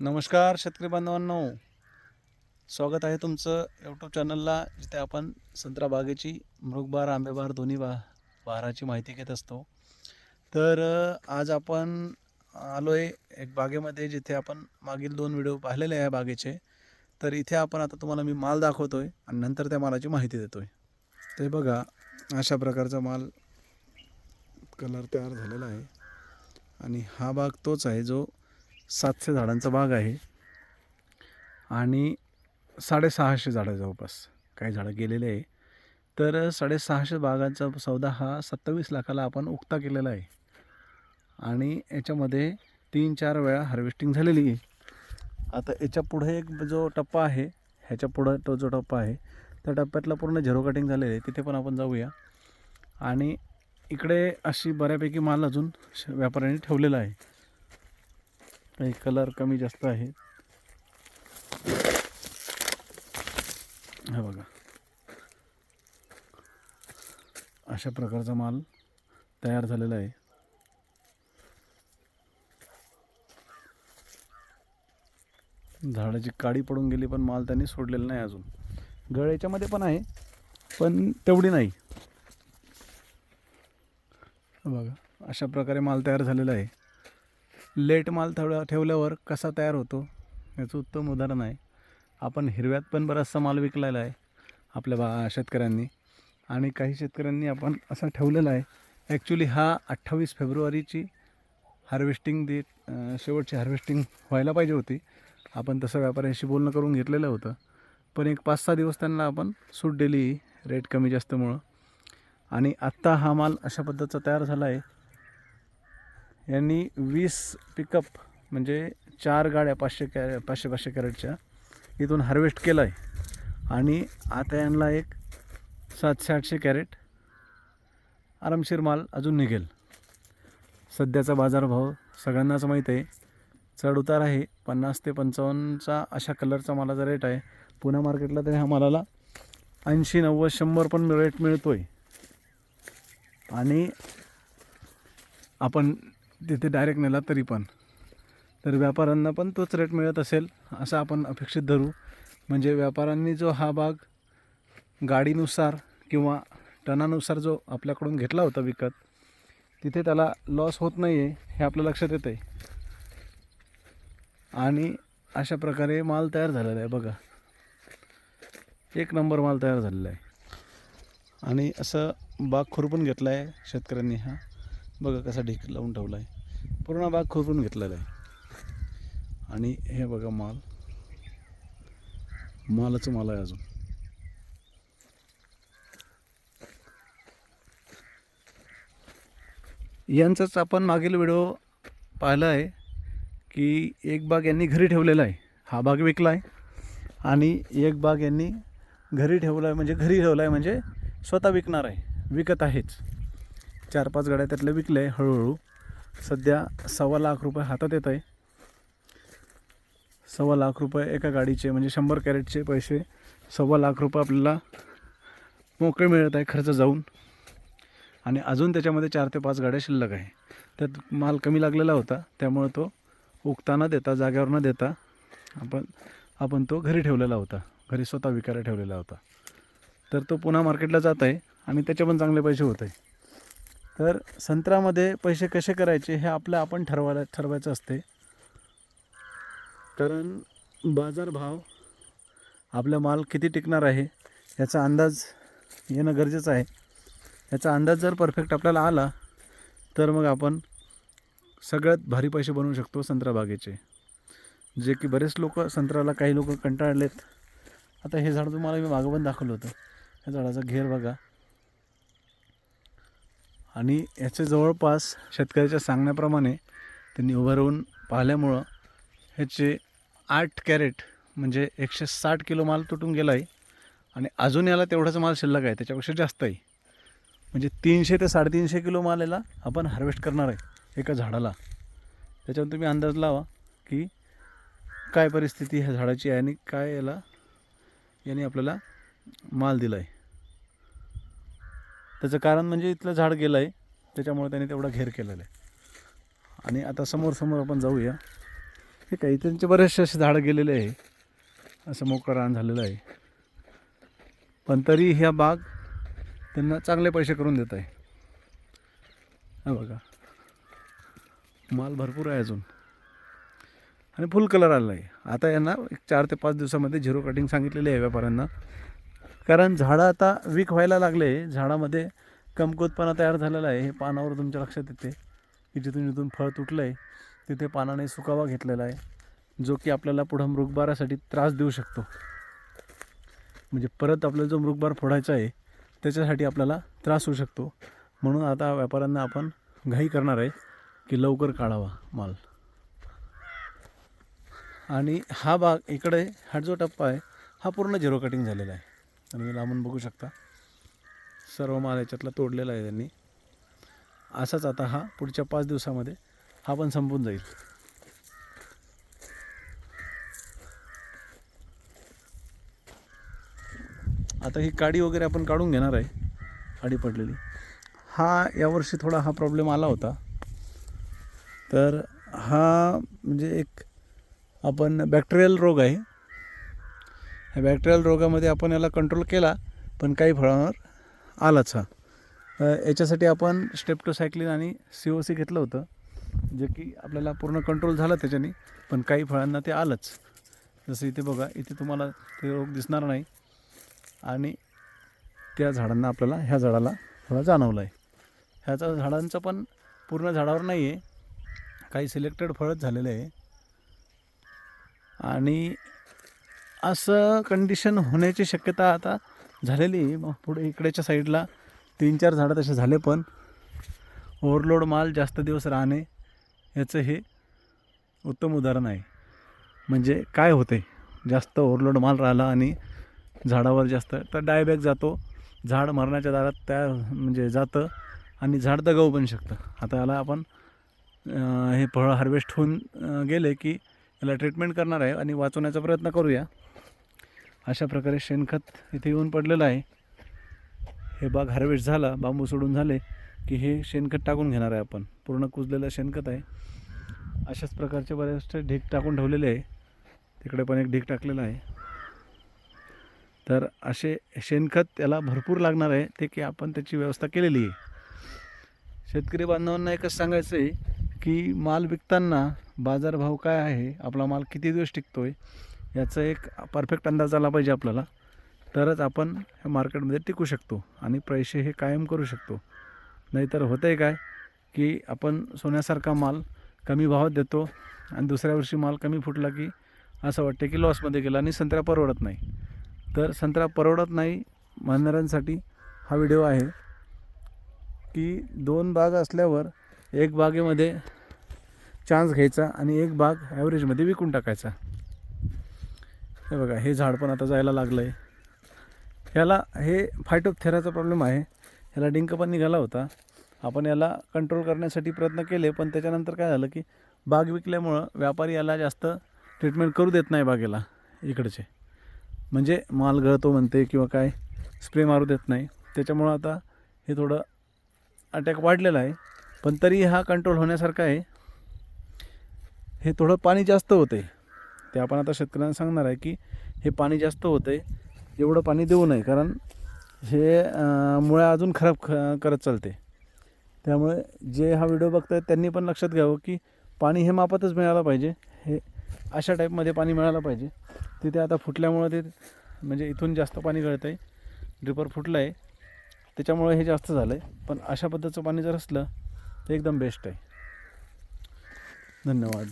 नमस्कार शेतकरी बांधवांनो. स्वागत आहे तुमचं यूट्यूब चॅनलला जिथे आपण संत्रा बागेची मृगबार आंबेबार दोन्ही बा बहाराची माहिती घेत असतो. तर आज आपण आलो आहे एक बागेमध्ये जिथे आपण मागील दोन व्हिडिओ पाहिलेले आहे बागेचे. तर इथे आपण आता तुम्हाला मी माल दाखवतो आहे आणि नंतर त्या मालाची माहिती देतो आहे ते बघा अशा प्रकारचा माल कलर तयार झालेला आहे. आणि हा भाग तोच आहे जो सातशे झाडांचा बाग आहे. आणि साडेसहाशे झाडं जवळपास काही झाडं गेलेले आहे. तर साडेसहाशे बागांचा सौदा हा सत्तावीस लाखाला आपण उक्ता केलेला आहे. आणि याच्यामध्ये तीन चार वेळा हार्वेस्टिंग झालेली आहे. आता याच्यापुढे एक जो टप्पा आहे ह्याच्या पुढं तो जो टप्पा आहे त्या टप्प्यातला पूर्ण झेरो कटिंग झालेलं आहे. तिथे पण आपण जाऊया. आणि इकडे अशी बऱ्यापैकी माल अजून श- व्यापाऱ्यांनी ठेवलेला आहे. काही कलर कमी जास्त आहे. हे बघा. अशा प्रकारचा माल तयार झालेला आहे. झाडाची काडी पडून गेली पण माल त्यांनी सोडलेला नाही अजून. गळ याच्यामध्ये पण आहे पण तेवढी नाही. बघा अशा प्रकारे माल तयार झालेला आहे. लेट माल थोडा ठेवल्यावर कसा तयार होतो? याचं उत्तम उदाहरण आहे. आपण हिरव्यात पण बराचसा माल विकलेला आहे आपल्या बा शेतकऱ्यांनी. आणि काही शेतकऱ्यांनी आपण असा ठेवलेला आहे. ॲक्च्युली हा अठ्ठावीस फेब्रुवारीची हार्वेस्टिंग दे शेवटची हार्वेस्टिंग व्हायला पाहिजे होती. आपण तसं व्यापाऱ्यांशी बोलणं करून घेतलेलं होतं. पण एक पाच सहा दिवस त्यांना आपण सूट दिली रेट कमी जास्तमुळं आणि आत्ता हा माल अशा पद्धतीचा तयार झाला आहे. यांनी वीस पिकअप म्हणजे चार गाड्या पाचशे कॅ पाचशे पाचशे कॅरेटच्या इथून हार्वेस्ट केलं आहे आणि आता यांना एक सातशे आठशे कॅरेट आरामशीर माल अजून निघेल. सध्याचा बाजारभाव सगळ्यांनाच माहीत आहे. चढ उतार आहे. पन्नास ते पंचावन्नचा अशा कलरचा मालाचा रेट आहे. पुणे मार्केटला तरी हा मालाला ऐंशी नव्वद शंभर पण रेट मिळतो आहे आणि आपण तिथे डायरेक्ट नेला तरी पण. तर व्यापाऱ्यांना पण तोच रेट मिळत असेल असं आपण अपेक्षित धरू. म्हणजे व्यापाऱ्यांनी जो हा भाग गाडीनुसार किंवा टनानुसार जो आपल्याकडून घेतला होता विकत तिथे त्याला लॉस होत नाही आहे हे आपल्या लक्षात येतं आहे आणि अशा प्रकारे माल तयार झालेला आहे बघा. एक नंबर माल तयार झालेला आहे. आणि असं बाग खुरपून घेतला आहे शेतकऱ्यांनी हा. बघा कसा ढीक लावून ठेवला आहे पूर्ण बाग खोदून घेतलेला आहे. आणि हे बघा माल. मालाचं माल आहे अजून. यांचंच आपण मागील व्हिडिओ पाहिला आहे की एक बाग यांनी घरी ठेवलेला आहे. हा बाग विकला आहे. आणि एक बाग यांनी घरी ठेवला आहे म्हणजे घरी ठेवला आहे म्हणजे स्वतः विकणार आहे. विकत आहेच. चार पाच गाड्या त्यातल्या विकल्या आहे हळूहळू. सध्या सव्वा लाख रुपये हातात येत आहे. सव्वा लाख रुपये एका गाडीचे म्हणजे शंभर कॅरेटचे पैसे सव्वा लाख रुपये आपल्याला मोकळे मिळत आहे खर्च जाऊन. आणि अजून त्याच्यामध्ये चार ते पाच गाड्या शिल्लक आहे. त्यात माल कमी लागलेला होता त्यामुळे तो उगता न देता जाग्यावर न देता आपण आपण तो घरी ठेवलेला होता. घरी स्वतः विकायला ठेवलेला होता. तर तो पुन्हा मार्केटला जात आहे आणि त्याचे पण चांगले पैसे होत आहे. तर संत्र्यामध्ये पैसे कसे करायचे हे आपलं आपण ठरवायला ठरवायचं असते. कारण बाजारभाव आपला माल किती टिकणार आहे याचा अंदाज येणं गरजेचं आहे. याचा अंदाज जर परफेक्ट आपल्याला आला तर मग आपण सगळ्यात भारी पैसे बनवू शकतो संत्रा बागेचे. जे की बरेच लोक संत्र्याला काही लोक कंटाळलेत. आता हे झाड तुम्हाला मी मागं पण दाखवलं होतं. या झाडाचा घेर बघा. आणि याचे जवळपास शेतकऱ्याच्या सांगण्याप्रमाणे त्यांनी उभं राहून पाहिल्यामुळं ह्याचे आठ कॅरेट म्हणजे एकशे साठ किलो माल तुटून गेला आहे आणि अजून याला तेवढाच माल शिल्लक आहे त्याच्यापेक्षा जास्त आहे. म्हणजे तीनशे ते साडेतीनशे किलो माल याला आपण हार्वेस्ट करणार आहे एका झाडाला. त्याच्यावर तुम्ही अंदाज लावा की काय परिस्थिती ह्या झाडाची आहे आणि काय याला याने आपल्याला माल दिला आहे त्याचं कारण म्हणजे इथलं झाड गेलं आहे त्याच्यामुळे त्याने तेवढा घेर केलेला आहे. आणि आता समोर समोर आपण जाऊया. हे काही त्यांचे बरेचसे असे झाडं गेलेले आहे. असं मोकळं रान झालेलं आहे. पण तरी ह्या बाग त्यांना चांगले पैसे करून देत आहे. हा बघा. माल भरपूर आहे अजून. आणि फुल कलर आला आहे. आता यांना एक चार ते पाच दिवसामध्ये झिरो कटिंग सांगितलेली आहे व्यापाऱ्यांना. कारण झाडं आता वीक व्हायला लागले. झाडामध्ये कमकुवतपणा तयार झालेला आहे. हे पानावर तुमच्या लक्षात येते की जिथून जिथून फळ तुटलं आहे तिथे पानाने सुकावा घेतलेला आहे जो की आपल्याला पुढं मृगबारासाठी त्रास देऊ शकतो. म्हणजे परत आपल्याला जो मृगबार फोडायचा आहे त्याच्यासाठी आपल्याला त्रास होऊ शकतो. म्हणून आता व्यापाऱ्यांना आपण घाई करणार आहे की लवकर काढावा माल. आणि हा भाग इकडे हा जो टप्पा आहे हा पूर्ण झिरो कटिंग झालेला आहे. आणि लांबून बघू शकता. सर्व माल याच्यातला तोडलेला आहे त्यांनी. असाच आता हा पुढच्या पाच दिवसामध्ये हा पण संपून जाईल. आता ही काडी वगैरे आपण काढून घेणार आहे काडी पडलेली. हा यावर्षी थोडा हा प्रॉब्लेम आला होता. तर हा म्हणजे एक आपण बॅक्टेरियल रोग आहे. ह्या बॅक्टेरियल रोगामध्ये आपण याला कंट्रोल केला पण काही फळांवर आलाच हा. याच्यासाठी आपण स्टेप्टोसायक्लिन आणि सी ओ सी घेतलं होतं जे की आपल्याला पूर्ण कंट्रोल झालं त्याच्याने पण काही फळांना ते आलंच. जसं इथे बघा इथे तुम्हाला ते रोग दिसणार नाही. आणि त्या झाडांना आपल्याला ह्या झाडाला थोडा जाणवला आहे ह्याचा झाडांचं पण पूर्ण झाडावर नाही आहे काही सिलेक्टेड फळच झालेलं आहे. आणि असं कंडिशन होण्याची शक्यता आता झालेली मग पुढे इकडेच्या साईडला तीन चार झाडं तसे झाले पण ओव्हरलोड माल जास्त दिवस राहणे याचं हे उत्तम उदाहरण आहे. म्हणजे काय होते? जास्त ओव्हरलोड माल राहिला आणि झाडावर जास्त तर डायबॅक जातो. झाड मरण्याच्या दारात त्या म्हणजे जातं आणि झाड दगावू पण शकतं. आता याला आपण हे फळं हार्वेस्ट होऊन गेले की याला ट्रीटमेंट करणार आहे आणि वाचवण्याचा प्रयत्न करूया. अशा प्रकारे शेणखत इथे येऊन पडलेलं आहे. हे बाग हार्वेस्ट झाला बांबू सोडून झाले की हे शेणखत टाकून घेणार आहे आपण. पूर्ण कुजलेलं शेणखत आहे. अशाच प्रकारचे बरेचसे ढीक टाकून ठेवलेले आहे. तिकडे पण एक ढीक टाकलेला आहे. तर असे शेणखत त्याला भरपूर लागणार आहे ते की आपण त्याची व्यवस्था केलेली आहे. शेतकरी बांधवांना एकच सांगायचं आहे की माल विकताना बाजारभाव काय आहे आपला माल किती दिवस टिकतो आहे याचा एक परफेक्ट अंदाज आला पाहिजे आपल्याला. तरच आपण ह्या मार्केटमध्ये टिकू शकतो आणि पैसे हे कायम करू शकतो. नाहीतर होतं आहे काय? की आपण सोन्यासारखा माल कमी भावात देतो आणि दुसऱ्या वर्षी माल कमी फुटला की असं वाटते की लॉसमध्ये गेला आणि संत्रा परवडत नाही. तर संत्रा परवडत नाही म्हणणाऱ्यांसाठी हा व्हिडिओ आहे की दोन बाग असल्यावर एक बागेमध्ये चान्स घ्यायचा आणि एक बाग ॲव्हरेजमध्ये विकून टाकायचा. हे बघा हे झाड पण आता जायला लागलं आहे ह्याला हे फायटोथेराचा प्रॉब्लेम आहे. ह्याला डिंक पण निघाला होता. आपण याला कंट्रोल करण्यासाठी प्रयत्न केले पण त्याच्यानंतर काय झालं की बाग विकल्यामुळं व्यापारी याला जास्त ट्रीटमेंट करू देत नाही बागेला इकडचे. म्हणजे माल गळतो म्हणते किंवा काय स्प्रे मारू देत नाही. त्याच्यामुळं आता हे थोडं अटॅक वाढलेला आहे. पण तरी हा कंट्रोल होण्यासारखा आहे. हे थोडं पाणी जास्त होतं आहे ते आपण आता शेतकऱ्यांना सांगणार आहे की हे पाणी जास्त होतं आहे एवढं पाणी देऊ नये कारण हे मुळं मुळ्या अजून खराब ख करत चालते त्यामुळे जे हा व्हिडिओ बघतात त्यांनी पण लक्षात घ्यावं की पाणी हे मापातच मिळालं पाहिजे हे अशा टाईपमध्ये पाणी मिळालं पाहिजे. तिथे आता फुटल्यामुळं ते म्हणजे इथून जास्त पाणी गळतं आहे ड्रिपर फुटलं आहे त्याच्यामुळे हे जास्त झालं आहे पण अशा पद्धतीचं पाणी जर असलं तर एकदम बेस्ट आहे. धन्यवाद.